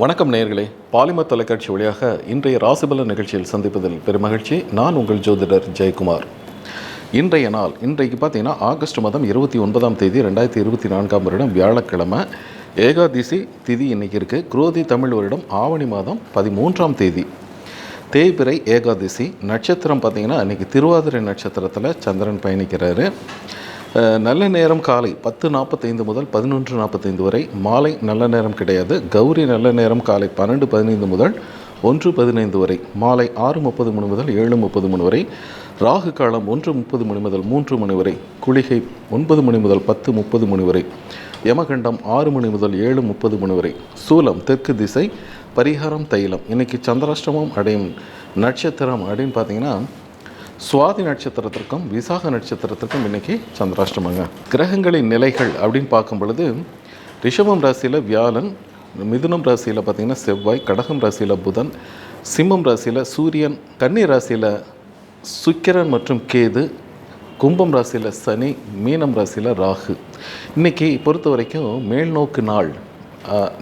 வணக்கம் நேயர்களே. பாலிமர் தொலைக்காட்சி வழியாக இன்றைய ராசிபல நிகழ்ச்சியில் சந்திப்பதில் பெருமகிழ்ச்சி. நான் உங்கள் ஜோதிடர் ஜெயக்குமார். இன்றைய நாள் இன்றைக்கு பார்த்தீங்கன்னா ஆகஸ்ட் மாதம் இருபத்தி ஒன்பதாம் தேதி ரெண்டாயிரத்தி இருபத்தி நான்காம் வருடம் வியாழக்கிழமை. ஏகாதிசி திதி இன்னைக்கு இருக்குது குரோதி தமிழ் வருடம் ஆவணி மாதம் பதிமூன்றாம் தேதி. தேய்பிறை ஏகாதசி. நட்சத்திரம் பார்த்தீங்கன்னா அன்றைக்கி திருவாதிரை நட்சத்திரத்தில் சந்திரன் பயணிக்கிறாரு. நல்ல நேரம் காலை பத்து நாற்பத்தைந்து முதல் பதினொன்று நாற்பத்தைந்து வரை மாலை நல்ல நேரம் கிடையாது கௌரி நல்ல நேரம் காலை பன்னெண்டு பதினைந்து முதல் ஒன்று பதினைந்து வரை மாலை ஆறு முப்பது மணி முதல் ஏழு முப்பது மணி வரை ராகு காலம் ஒன்று முப்பது மணி முதல் மூன்று மணி வரை குளிகை ஒன்பது மணி முதல் பத்து முப்பது மணி வரை யமகண்டம் ஆறு மணி முதல் ஏழு முப்பது மணி வரை சூலம் தெற்கு திசை பரிகாரம் தைலம். இன்றைக்கி சந்திராஷ்டமம் அடையும் நட்சத்திரம் அப்படின்னு பார்த்தீங்கன்னா சுவாதி நட்சத்திரத்திற்கும் விசாக நட்சத்திரத்திற்கும் இன்னைக்கு சந்திராஷ்டமங்க. கிரகங்களின் நிலைகள் அப்படின்னு பார்க்கும் பொழுது ரிஷபம் ராசியில் வியாழன் மிதுனம் ராசியில் பார்த்தீங்கன்னா செவ்வாய் கடகம் ராசியில் புதன் சிம்மம் ராசியில் சூரியன் கன்னி ராசியில் சுக்கிரன் மற்றும் கேது கும்பம் ராசியில் சனி மீனம் ராசியில் ராகு. இன்னைக்கு பொறுத்த வரைக்கும் மேல்நோக்கு நாள்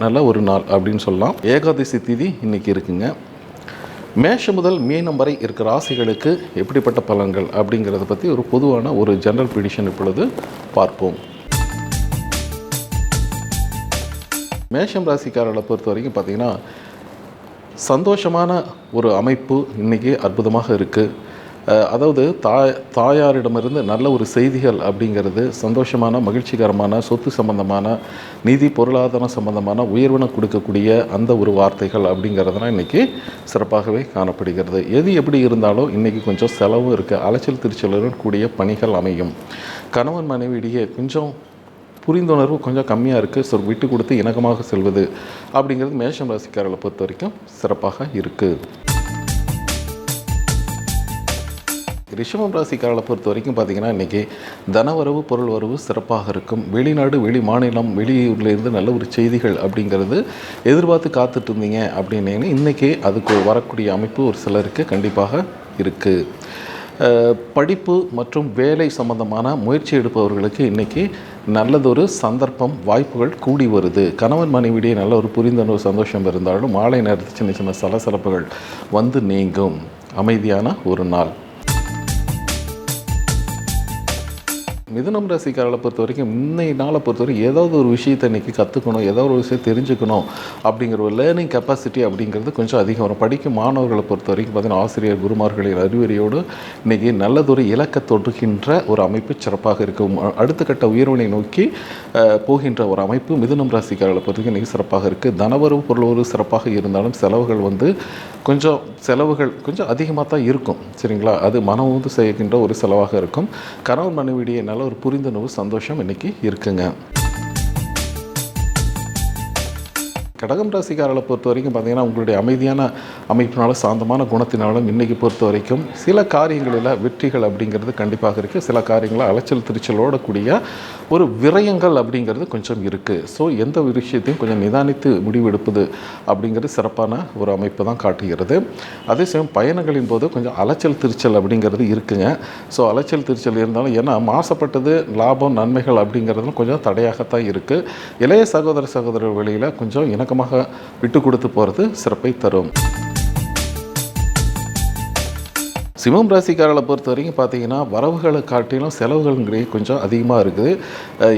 நல்ல ஒரு நாள் அப்படின்னு சொல்லலாம். ஏகாதசி திதி இன்னைக்கு இருக்குங்க. மேஷம் முதல் மீனம் வரை இருக்கிற ராசிகளுக்கு எப்படிப்பட்ட பலன்கள் அப்படிங்கிறத பற்றி ஒரு பொதுவான ஒரு ஜெனரல் ப்ரிடிஷன் இப்பொழுது பார்ப்போம். மேஷம் ராசிக்காரர்களை பொறுத்த வரைக்கும் பார்த்தீங்கன்னா சந்தோஷமான ஒரு அமைப்பு இன்றைக்கி அற்புதமாக இருக்குது அதாவது தாய் தாயாரிடமிருந்து நல்ல ஒரு செய்திகள் அப்படிங்கிறது சந்தோஷமான மகிழ்ச்சிகரமான சொத்து சம்பந்தமான நிதி பொருளாதாரம் சம்பந்தமான உயர்வினை கொடுக்கக்கூடிய அந்த ஒரு வார்த்தைகள் அப்படிங்கிறதுலாம் இன்றைக்கி சிறப்பாகவே காணப்படுகிறது. எது எப்படி இருந்தாலும் இன்றைக்கி கொஞ்சம் செலவும் இருக்குது அலைச்சல் திருச்சலுடன் கூடிய பணிகள் அமையும். கணவன் மனைவியிடையே கொஞ்சம் புரிந்துணர்வு கொஞ்சம் கம்மியாக இருக்குது ஸோ விட்டு கொடுத்து இணக்கமாக செல்வது அப்படிங்கிறது மேஷம் ராசிக்காரர்களை பொறுத்த வரைக்கும் சிறப்பாக இருக்குது ரிஷபம் ராசிக்காரர்களை பொறுத்த வரைக்கும் பார்த்தீங்கன்னா இன்றைக்கி தனவரவு பொருள் வரவு சிறப்பாக இருக்கும். வெளிநாடு வெளி மாநிலம் வெளியூர்லேருந்து நல்ல ஒரு செய்திகள் அப்படிங்கிறது எதிர்பார்த்து காத்துட்டு இருந்தீங்க அப்படின்னீங்கன்னா இன்றைக்கி அதுக்கு வரக்கூடிய அமைப்பு ஒரு சிலருக்கு கண்டிப்பாக இருக்குது படிப்பு மற்றும் வேலை சம்பந்தமான முயற்சி எடுப்பவர்களுக்கு இன்றைக்கி நல்லதொரு சந்தர்ப்பம் வாய்ப்புகள் கூடி வருது. கணவன் மனைவிடையே நல்ல ஒரு புரிந்துணர்வு சந்தோஷம் இருந்தாலும் மாலை நேரத்தில் சின்ன சின்ன சலசலப்புகள் வந்து நீங்கும். அமைதியான ஒரு நாள். மிதுனம் ராசிக்காரர்களை பொறுத்த வரைக்கும் இன்னைய நாளை பொறுத்த வரைக்கும் ஏதாவது ஒரு விஷயத்தை இன்றைக்கி கற்றுக்கணும் ஏதாவது ஒரு விஷயம் தெரிஞ்சுக்கணும் அப்படிங்கிற ஒரு லேர்னிங் கெப்பாசிட்டி அப்படிங்கிறது கொஞ்சம் அதிகம் வரும். படிக்கும் மாணவர்களை பொறுத்த வரைக்கும் பார்த்திங்கன்னா ஆசிரியர் குருமார்களின் அறிவுரையோடு இன்றைக்கி நல்லதொரு இலக்க தொடுகின்ற ஒரு அமைப்பு சிறப்பாக இருக்கும். அடுத்த கட்ட உயர்வினை நோக்கி போகின்ற ஒரு அமைப்பு மிதுனம் ராசிக்காரர்களை பொறுத்த வரைக்கும் இன்றைக்கி சிறப்பாக இருக்குது தனவரவு பொருளவரவு சிறப்பாக இருந்தாலும் செலவுகள் வந்து கொஞ்சம் செலவுகள் கொஞ்சம் அதிகமாக தான் இருக்கும். சரிங்களா? அது மனம் வந்து செய்கின்ற ஒரு செலவாக இருக்கும். கணவன் மனைவியுடைய நல்ல ஒரு புரிந்துணர்வு சந்தோஷம் இன்னைக்கு இருக்குங்க. கடகம் ராசிக்காரர்களை பொறுத்த வரைக்கும் பார்த்தீங்கன்னா உங்களுடைய அமைதியான அமைப்பினால சாந்தமான குணத்தினாலும் இன்றைக்கி பொறுத்த வரைக்கும் சில காரியங்களில் வெற்றிகள் அப்படிங்கிறது கண்டிப்பாக இருக்குது சில காரியங்களில் அலைச்சல் திருச்சலோட கூடிய ஒரு விரயங்கள் அப்படிங்கிறது கொஞ்சம் இருக்குது ஸோ எந்த ஒரு விஷயத்தையும் கொஞ்சம் நிதானித்து முடிவெடுப்பது அப்படிங்கிறது சிறப்பான ஒரு அமைப்பு தான் காட்டுகிறது. அதே சமயம் பயணங்களின் போது கொஞ்சம் அலைச்சல் திருச்சல் அப்படிங்கிறது இருக்குங்க. ஸோ அலைச்சல் திருச்சல் இருந்தாலும் ஏன்னா மாசப்பட்டது லாபம் நன்மைகள் அப்படிங்கிறதுலாம் கொஞ்சம் தடையாகத்தான் இருக்குது இளைய சகோதர சகோதரர் வழியில் கொஞ்சம் இணக்கமாக விட்டு கொடுத்து போகிறது சிறப்பை தரும். சிவம் ராசிக்காரர்களை பொறுத்த வரைக்கும் பார்த்தீங்கன்னா வரவுகளை காட்டிலும் செலவுகள்ங்கிறது கொஞ்சம் அதிகமாக இருக்குது.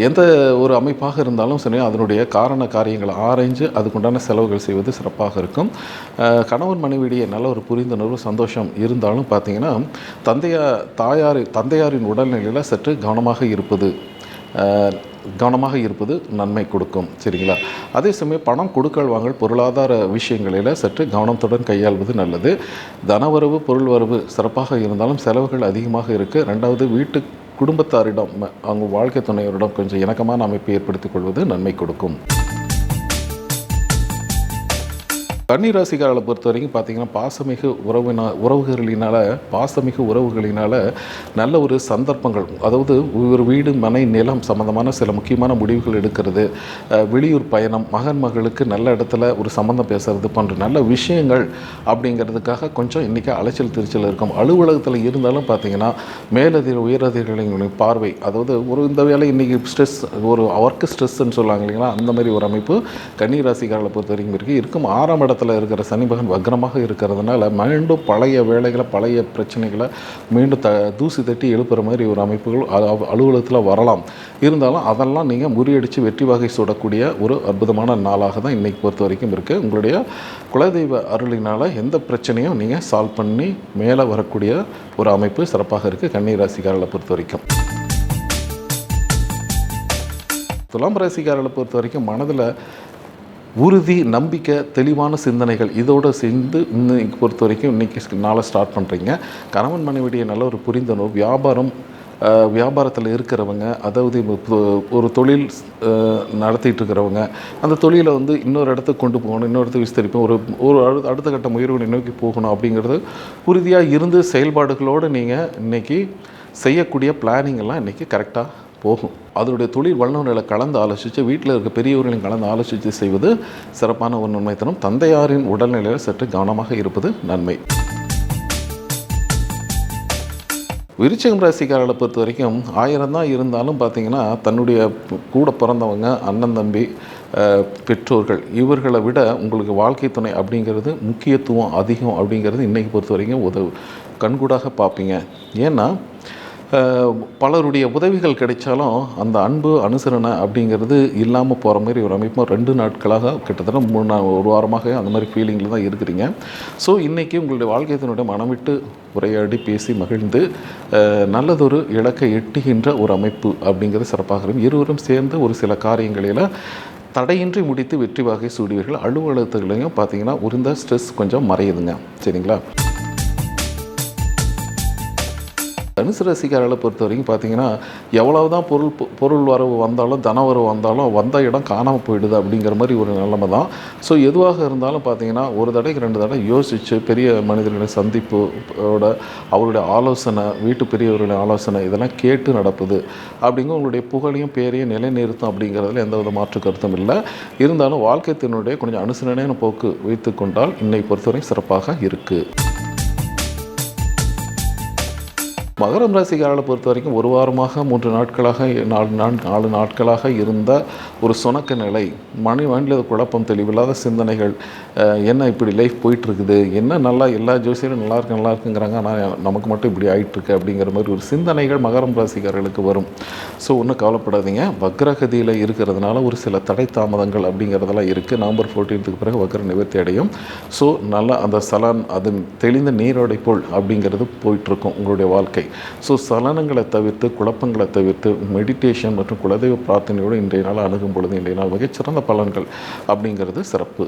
எந்த ஒரு அமைப்பாக இருந்தாலும் சரி அதனுடைய காரண காரியங்களை ஆராய்ஞ்சு அதுக்குண்டான செலவுகள் செய்வது சிறப்பாக இருக்கும். கணவன் மனைவியிடையே நல்ல ஒரு புரிந்துணர்வு சந்தோஷம் இருந்தாலும் பார்த்தீங்கன்னா தந்தையா தாயார் தந்தையாரின் உடல்நிலையில் சற்று கவனமாக இருப்பது கவனமாக இருப்பது நன்மை கொடுக்கும் சரிங்களா? அதே சமயம் பணம் கொடுக்கல் வாங்கல் பொருளாதார விஷயங்களில் சற்று கவனத்துடன் கையாள்வது நல்லது. தனவரவு பொருள் வரவு சிறப்பாக இருந்தாலும் செலவுகள் அதிகமாக இருக்குது ரெண்டாவது வீட்டு குடும்பத்தாரிடம் அவங்க வாழ்க்கை துணையரிடம் கொஞ்சம் இணக்கமான அமைப்பை ஏற்படுத்திக் கொள்வது நன்மை கொடுக்கும். கன்னிராசிக்காரர்களை பொறுத்த வரைக்கும் பார்த்தீங்கன்னா பாசமிகு உறவினா உறவுகளினால பாசமிகு உறவுகளினால் நல்ல ஒரு சந்தர்ப்பங்கள். அதாவது ஒரு வீடு மனை நிலம் சம்மந்தமான சில முக்கியமான முடிவுகள் எடுக்கிறது. வெளியூர் பயணம் மகன் மகளுக்கு நல்ல இடத்துல ஒரு சம்மந்தம் பேசுறது போன்ற நல்ல விஷயங்கள் அப்படிங்கிறதுக்காக கொஞ்சம் இன்றைக்கி அலைச்சல் திருச்சல் இருக்கும். அலுவலகத்தில் இருந்தாலும் பார்த்தீங்கன்னா மேலதிக உயரதிகளின் பார்வை அதாவது ஒரு இந்த வேலை இன்றைக்கி ஸ்ட்ரெஸ் ஒரு ஒர்க்கு ஸ்ட்ரெஸ்ன்னு சொல்லுவாங்க இல்லைங்களா அந்த மாதிரி ஒரு அமைப்பு கன்னிராசிக்காரர்களை பொறுத்த வரைக்கும் இருக்குது இருக்கும். ஆறாம் இடத்துல இருக்கிற சனி பகவான் வக்ரமாக இருக்கிறதுனால மீண்டும் பழைய வேலைகளை பழைய பிரச்சனைகளை மீண்டும் த தூசி தட்டி எழுப்புற மாதிரி ஒரு அமைப்புகள் அ- அலுவலகத்தில் வரலாம். இருந்தாலும் அதெல்லாம் நீங்கள் முறியடித்து வெற்றி வகை சுடக்கூடிய ஒரு அற்புதமான நாளாக தான் இன்றைக்கி பொறுத்த வரைக்கும் இருக்குது உங்களுடைய குலதெய்வ அருளினால் எந்த பிரச்சனையும் நீங்கள் சால்வ் பண்ணி மேலே வரக்கூடிய ஒரு அமைப்பு சிறப்பாக இருக்குது கன்னிராசிக்காரர்களை பொறுத்த வரைக்கும். துலாம் ராசிக்காரர்களை பொறுத்த வரைக்கும் மனதில் உறுதி நம்பிக்கை தெளிவான சிந்தனைகள் இதோடு சேர்ந்து இன்னைக்கு பொறுத்த வரைக்கும் இன்றைக்கி நாளை ஸ்டார்ட் பண்ணுறீங்க கணவன் மனைவிடைய நல்ல ஒரு புரிந்துணர்வு வியாபாரம் வியாபாரத்தில் இருக்கிறவங்க அதாவது ஒரு தொழில் நடத்திட்டு இருக்கிறவங்க அந்த தொழிலை வந்து இன்னொரு இடத்துக்கு கொண்டு போகணும் இன்னொரு இடத்துக்கு விஸ்தரிப்போம். ஒரு ஒரு அடு- அடுத்த கட்ட முயற்சிகளை நோக்கி போகணும் அப்படிங்கிறது உறுதியாக இருந்து செயல்பாடுகளோடு நீங்கள் இன்றைக்கி செய்யக்கூடிய பிளானிங் எல்லாம் இன்றைக்கி கரெக்டாக போகும். அதனுடைய தொழில் வல்லுநர்களை கலந்து ஆலோசித்து வீட்டில் இருக்க பெரியவர்களையும் கலந்து ஆலோசித்து செய்வது சிறப்பான ஒரு நன்மைத்தனம். தந்தையாரின் உடல்நிலையில் சற்று கவனமாக இருப்பது நன்மை. விருச்சகம் ராசிக்காரர்களை பொறுத்த வரைக்கும் ஆயிரம் தான் இருந்தாலும் பார்த்தீங்கன்னா தன்னுடைய கூட பிறந்தவங்க அண்ணன் தம்பி பெற்றோர்கள் இவர்களை விட உங்களுக்கு வாழ்க்கை துணை அப்படிங்கிறது முக்கியத்துவம் அதிகம் அப்படிங்கிறது இன்றைக்கி பொறுத்த வரைக்கும் உதவு. கண்கூடாக பார்ப்பீங்க. ஏன்னா பலருடைய உதவிகள் கிடைச்சாலும் அந்த அன்பு அனுசரணை அப்படிங்கிறது இல்லாமல் போகிற மாதிரி ஒரு அமைப்பு ரெண்டு நாட்களாக கிட்டத்தட்ட மூணு நாள் ஒரு வாரமாக அந்த மாதிரி ஃபீலிங்கில் தான் இருக்கிறீங்க. ஸோ இன்றைக்கி உங்களுடைய வாழ்க்கையத்தினுடைய மனம் விட்டு உரையாடி பேசி மகிழ்ந்து நல்லதொரு இலக்கை எட்டுகின்ற ஒரு அமைப்பு அப்படிங்கிறது சிறப்பாக இருக்கும் இருவரும் சேர்ந்து ஒரு சில காரியங்களில் தடையின்றி முடித்து வெற்றி வகை சூடுவீர்கள். அலுவலகத்துலையும் பார்த்தீங்கன்னா உருந்த ஸ்ட்ரெஸ் கொஞ்சம் மறையுதுங்க. சரிங்களா? தனுசு ரசிகர்களை பொறுத்த வரைக்கும் பார்த்தீங்கன்னா எவ்வளவு தான் பொருள் பொ- பொருள் வரவு வந்தாலும் தன வரவு வந்தாலும் வந்த இடம் காணாமல் போயிடுது அப்படிங்கிற மாதிரி ஒரு நிலைமை தான். ஸோ எதுவாக இருந்தாலும் பார்த்தீங்கன்னா ஒரு தடைக்கு ரெண்டு தடவை யோசித்து பெரிய மனிதர்களை சந்திப்பு ஓட அவருடைய ஆலோசனை வீட்டு பெரியவர்களுடைய ஆலோசனை இதெல்லாம் கேட்டு நடப்புது. அப்படிங்க உங்களுடைய புகழையும் பேரையும் நிலைநிறுத்தும் அப்படிங்கிறதுல எந்த வித மாற்று கருத்தும் இல்லை. இருந்தாலும் வாழ்க்கைத்தினுடைய கொஞ்சம் அனுசரணையான போக்கு வைத்து கொண்டால் இன்னை பொறுத்தவரை சிறப்பாக இருக்குது மகரம் ராசிக்காரர்களை பொறுத்த வரைக்கும் ஒரு வாரமாக மூன்று நாட்களாக நாலு நாள் நாலு நாட்களாக இருந்த ஒரு சுணக்க நிலை. மணி மைண்டில் குழப்பம் தெளிவில்லாத சிந்தனைகள் என்ன இப்படி லைஃப் போயிட்டுருக்குது என்ன நல்லா எல்லா ஜோசியரும் நல்லா இருக்கு நல்லா இருக்குங்கிறாங்க ஆனால் நமக்கு மட்டும் இப்படி ஆகிட்டுருக்கு அப்படிங்கிற மாதிரி ஒரு சிந்தனைகள் மகரம் ராசிக்காரர்களுக்கு வரும். ஸோ ஒன்றும் கவலைப்படாதீங்க. வக்ரகதியில் இருக்கிறதுனால ஒரு சில தடை தாமதங்கள் அப்படிங்கிறதெல்லாம் இருக்குது நவம்பர் ஃபோர்டீன்த்துக்கு பிறகு வக்ர நிவர்த்தி அடையும். ஸோ நல்லா அந்த சலான் அது தெளிந்த நீரோடை போல் அப்படிங்கிறது போயிட்டுருக்கும் உங்களுடைய வாழ்க்கை. ஸோ சலனங்களை தவிர்த்து குழப்பங்களை தவிர்த்து மெடிடேஷன் மற்றும் குலதெய்வ பிரார்த்தனையோடு இன்றைய நாள் அணுகும் பொழுது இன்றைய நாள் மிகச்சிறந்த பலன்கள் அப்படிங்கிறது சிறப்பு.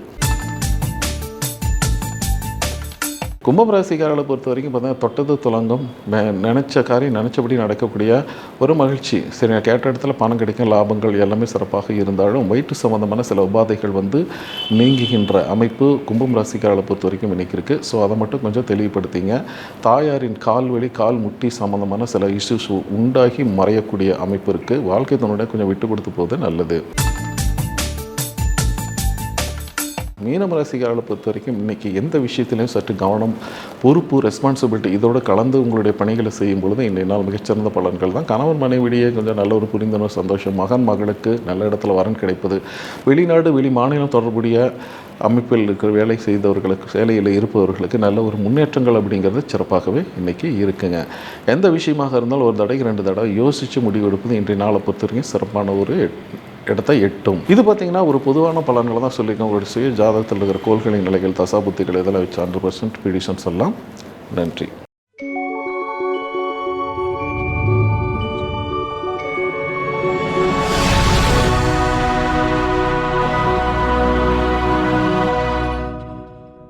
கும்பராசிக்காரர்களை பொறுத்த வரைக்கும் பார்த்தீங்கன்னா தொட்டது துலங்கும். நெ- காரியம் நினச்சபடி நடக்கக்கூடிய ஒரு மகிழ்ச்சி. சரி நான் கேட்ட இடத்துல பணம் கிடைக்கும் லாபங்கள் எல்லாமே சிறப்பாக இருந்தாலும் வயிற்று சம்பந்தமான சில உபாதைகள் வந்து நீங்குகின்ற அமைப்பு கும்பம் ராசிக்காரர்களை பொறுத்த வரைக்கும் இன்னைக்கு இருக்குது ஸோ அதை மட்டும் கொஞ்சம் தெளிவுபடுத்திங்க. தாயாரின் கால் வலி கால் முட்டி சம்பந்தமான சில இஷ்யூஸ் உண்டாகி மறையக்கூடிய அமைப்பு இருக்குது வாழ்க்கை தன்னுடைய கொஞ்சம் விட்டு கொடுத்து போவது நல்லது. மீனம் ராசிக்காரர்களை பொறுத்த வரைக்கும் இன்றைக்கி எந்த விஷயத்திலையும் சற்று கவனம் பொறுப்பு ரெஸ்பான்சிபிலிட்டி இதோடு கலந்து உங்களுடைய பணிகளை செய்யும் பொழுது இன்றைய நாள் மிகச்சிறந்த பலன்கள் தான். கணவன் மனைவிடையே கொஞ்சம் நல்ல ஒரு புரிந்துணர்வு சந்தோஷம் மகன் மகளுக்கு நல்ல இடத்துல வரன் கிடைப்பது. வெளிநாடு வெளி மாநிலம் தொடர்புடைய அமைப்பில் இருக்கிற வேலை செய்தவர்களுக்கு வேலையில் இருப்பவர்களுக்கு நல்ல ஒரு முன்னேற்றங்கள் அப்படிங்கிறது சிறப்பாகவே இன்றைக்கி இருக்குங்க. எந்த விஷயமாக இருந்தாலும் ஒரு தடவை ரெண்டு தடவை யோசித்து முடிவெடுப்பது இன்றைய நாளை பொறுத்த வரைக்கும் சிறப்பான ஒரு இடத்தை எட்டும். இது பார்த்தீங்கன்னா ஒரு பொதுவான பலன்களை தான் சொல்லியிருக்கோம் உங்களுடைய சுய ஜாதகத்தில் இருக்கிற கோள்களின் நிலைகள் தசாபுத்திகள் இதெல்லாம் வச்சு ஹண்ட்ரட் பர்சன்ட் ப்ரிடிஷன் சொல்லலாம். நன்றி.